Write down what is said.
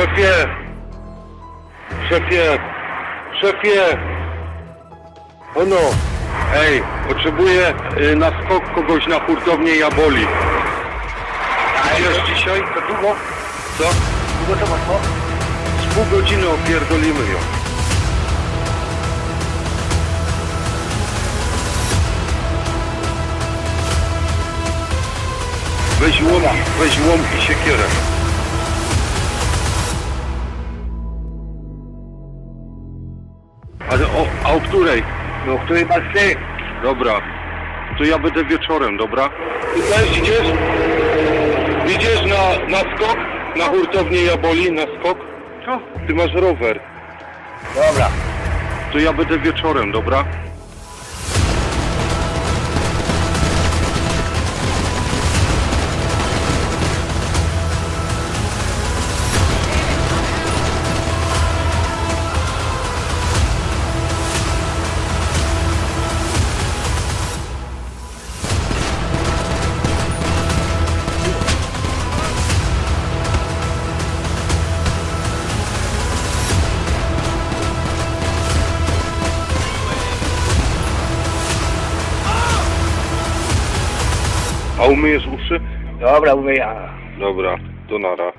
Szefie! Szefie! Szefie! Ono! Ej, potrzebuję y, na skok kogoś na hurtownię Jaboli. Jest dzisiaj? To długo? Co? Długo to poszło? Z pół godziny opierdolimy ją. Weź łom, weź łom i siekierę. Ale o, a o której? No, który masz ty? Dobra. To ja będę wieczorem, dobra? Ty też idziesz? Idziesz na, na skok? Na hurtownię Jaboli, na skok? Co? Ty masz rower. Dobra. To ja będę wieczorem, dobra? A umyjesz uszy? Dobra, mówię ja. Dobra, to nara.